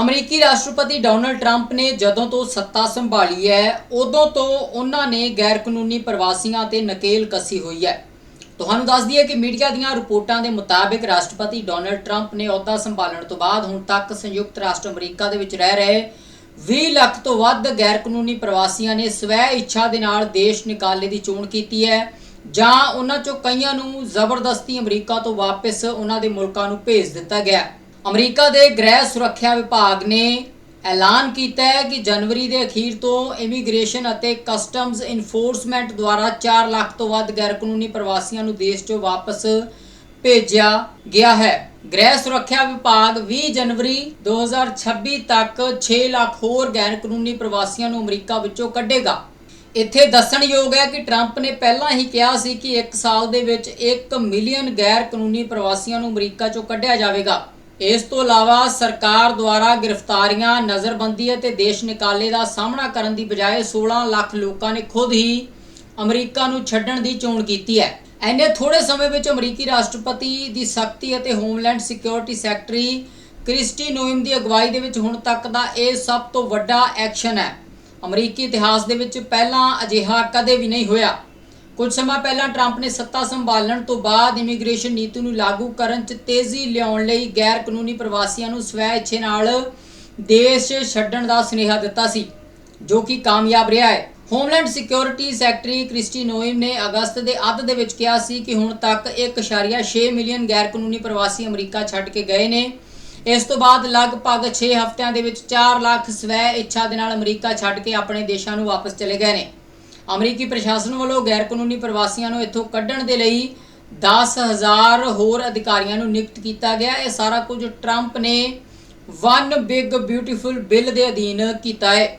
ਅਮਰੀਕੀ ਰਾਸ਼ਟਰਪਤੀ Donald Trump ਨੇ ਜਦੋਂ ਤੋਂ ਸੱਤਾ ਸੰਭਾਲੀ ਹੈ, ਉਦੋਂ ਤੋਂ ਉਹਨਾਂ ਨੇ ਗੈਰ ਕਾਨੂੰਨੀ ਪ੍ਰਵਾਸੀਆਂ ਤੇ ਨਕੇਲ ਕੱਸੀ ਹੋਈ ਹੈ। ਤੁਹਾਨੂੰ ਦੱਸ ਦਈਏ ਕਿ ਮੀਡੀਆ ਦੀਆਂ ਰਿਪੋਰਟਾਂ ਦੇ ਮੁਤਾਬਿਕ ਰਾਸ਼ਟਰਪਤੀ ਡੋਨਲਡ ਟਰੰਪ ਨੇ ਅਹੁਦਾ ਸੰਭਾਲਣ ਤੋਂ ਬਾਅਦ ਹੁਣ ਤੱਕ ਸੰਯੁਕਤ ਰਾਸ਼ਟਰ ਅਮਰੀਕਾ ਦੇ ਵਿੱਚ ਰਹਿ ਰਹੇ 20 ਲੱਖ ਤੋਂ ਵੱਧ ਗੈਰ ਕਾਨੂੰਨੀ ਪ੍ਰਵਾਸੀਆਂ ਨੇ ਸਵੈ ਇੱਛਾ ਦੇ ਨਾਲ ਦੇਸ਼ ਨਿਕਾਲੇ ਦੀ ਚੋਣ ਕੀਤੀ ਹੈ ਜਾਂ ਉਹਨਾਂ ਚੋਂ ਕਈਆਂ ਨੂੰ ਜ਼ਬਰਦਸਤੀ ਅਮਰੀਕਾ ਤੋਂ ਵਾਪਸ ਉਹਨਾਂ ਦੇ ਮੁਲਕਾਂ ਨੂੰ ਭੇਜ ਦਿੱਤਾ ਗਿਆ। ਅਮਰੀਕਾ ਦੇ ਗ੍ਰਹਿ ਸੁਰੱਖਿਆ ਵਿਭਾਗ ਨੇ ਐਲਾਨ ਕੀਤਾ ਹੈ ਕਿ ਜਨਵਰੀ ਦੇ ਅਖੀਰ ਤੋਂ ਇਮੀਗ੍ਰੇਸ਼ਨ ਅਤੇ ਕਸਟਮਜ਼ ਇਨਫੋਰਸਮੈਂਟ ਦੁਆਰਾ 4 ਲੱਖ ਤੋਂ ਵੱਧ ਗੈਰ ਕਾਨੂੰਨੀ ਪ੍ਰਵਾਸੀਆਂ ਨੂੰ ਦੇਸ਼ 'ਚੋਂ ਵਾਪਸ ਭੇਜਿਆ ਗਿਆ ਹੈ। ਗ੍ਰਹਿ ਸੁਰੱਖਿਆ ਵਿਭਾਗ 20 ਜਨਵਰੀ 2026 ਤੱਕ 6 ਲੱਖ ਹੋਰ ਗੈਰ ਕਾਨੂੰਨੀ ਪ੍ਰਵਾਸੀਆਂ ਨੂੰ ਅਮਰੀਕਾ ਵਿੱਚੋਂ ਕੱਢੇਗਾ। ਇੱਥੇ ਦੱਸਣਯੋਗ ਹੈ ਕਿ ਟਰੰਪ ਨੇ ਪਹਿਲਾਂ ਹੀ ਕਿਹਾ ਸੀ ਕਿ 1 ਸਾਲ ਦੇ ਵਿੱਚ 1 ਮਿਲੀਅਨ ਗੈਰ ਕਾਨੂੰਨੀ ਪ੍ਰਵਾਸੀਆਂ ਨੂੰ ਅਮਰੀਕਾ 'ਚੋਂ ਕੱਢਿਆ ਜਾਵੇਗਾ। ਇਸ ਤੋਂ ਇਲਾਵਾ ਸਰਕਾਰ ਦੁਆਰਾ ਗ੍ਰਿਫਤਾਰੀਆਂ, ਨਜ਼ਰਬੰਦੀ ਅਤੇ ਦੇਸ਼ ਨਿਕਾਲੇ ਦਾ ਸਾਹਮਣਾ ਕਰਨ ਦੀ ਬਜਾਏ 16 ਲੱਖ ਲੋਕਾਂ ਨੇ ਖੁਦ ਹੀ ਅਮਰੀਕਾ ਨੂੰ ਛੱਡਣ ਦੀ ਚੋਣ ਕੀਤੀ ਹੈ। ਐਨੇ ਥੋੜੇ ਸਮੇਂ ਵਿੱਚ ਅਮਰੀਕੀ ਰਾਸ਼ਟਰਪਤੀ ਦੀ ਸਖਤੀ ਅਤੇ homeland security secretary Kristi Noem ਦੀ ਅਗਵਾਈ ਦੇ ਵਿੱਚ ਹੁਣ ਤੱਕ ਦਾ ਇਹ ਸਭ ਤੋਂ ਵੱਡਾ ਐਕਸ਼ਨ ਹੈ। ਅਮਰੀਕੀ ਇਤਿਹਾਸ ਦੇ ਵਿੱਚ ਪਹਿਲਾਂ ਅਜਿਹਾ ਕਦੇ ਵੀ ਨਹੀਂ ਹੋਇਆ। ਕੁਝ ਸਮਾਂ ਪਹਿਲਾਂ ਟਰੰਪ ਨੇ ਸੱਤਾ ਸੰਭਾਲਣ ਤੋਂ ਬਾਅਦ ਇਮੀਗ੍ਰੇਸ਼ਨ ਨੀਤੀ ਨੂੰ ਲਾਗੂ ਕਰਨ 'ਚ ਤੇਜ਼ੀ ਲਿਆਉਣ ਲਈ ਗੈਰ ਕਾਨੂੰਨੀ ਪ੍ਰਵਾਸੀਆਂ ਨੂੰ ਸਵੈ ਇੱਛੇ ਨਾਲ ਦੇਸ਼ ਛੱਡਣ ਦਾ ਸੁਨੇਹਾ ਦਿੱਤਾ ਸੀ, ਜੋ ਕਿ ਕਾਮਯਾਬ ਰਿਹਾ ਹੈ। Homeland security secretary Kristi Noem ਨੇ ਅਗਸਤ ਦੇ ਅੱਧ ਦੇ ਵਿੱਚ ਕਿਹਾ ਸੀ ਕਿ ਹੁਣ ਤੱਕ 1.6 ਮਿਲੀਅਨ ਗੈਰ ਕਾਨੂੰਨੀ ਪ੍ਰਵਾਸੀ ਅਮਰੀਕਾ ਛੱਡ ਕੇ ਗਏ ਨੇ। ਇਸ ਤੋਂ ਬਾਅਦ ਲਗਭਗ 6 ਹਫ਼ਤਿਆਂ ਦੇ ਵਿੱਚ 4 ਲੱਖ ਸਵੈ ਇੱਛਾ ਦੇ ਨਾਲ ਅਮਰੀਕਾ ਛੱਡ ਕੇ ਆਪਣੇ ਦੇਸ਼ਾਂ ਨੂੰ ਵਾਪਸ ਚਲੇ ਗਏ ਨੇ। ਅਮਰੀਕੀ ਪ੍ਰਸ਼ਾਸਨ ਵੱਲੋਂ ਗੈਰ ਕਾਨੂੰਨੀ ਪ੍ਰਵਾਸੀਆਂ ਨੂੰ ਇੱਥੋਂ ਕੱਢਣ ਦੇ ਲਈ 10000 ਹੋਰ ਅਧਿਕਾਰੀਆਂ ਨੂੰ ਨਿਯੁਕਤ ਕੀਤਾ ਗਿਆ। ਇਹ ਸਾਰਾ ਕੁਝ ਟਰੰਪ ਨੇ ਵਨ ਬਿਗ ਬਿਊਟੀਫੁਲ ਬਿੱਲ ਦੇ ਅਧੀਨ ਕੀਤਾ ਹੈ।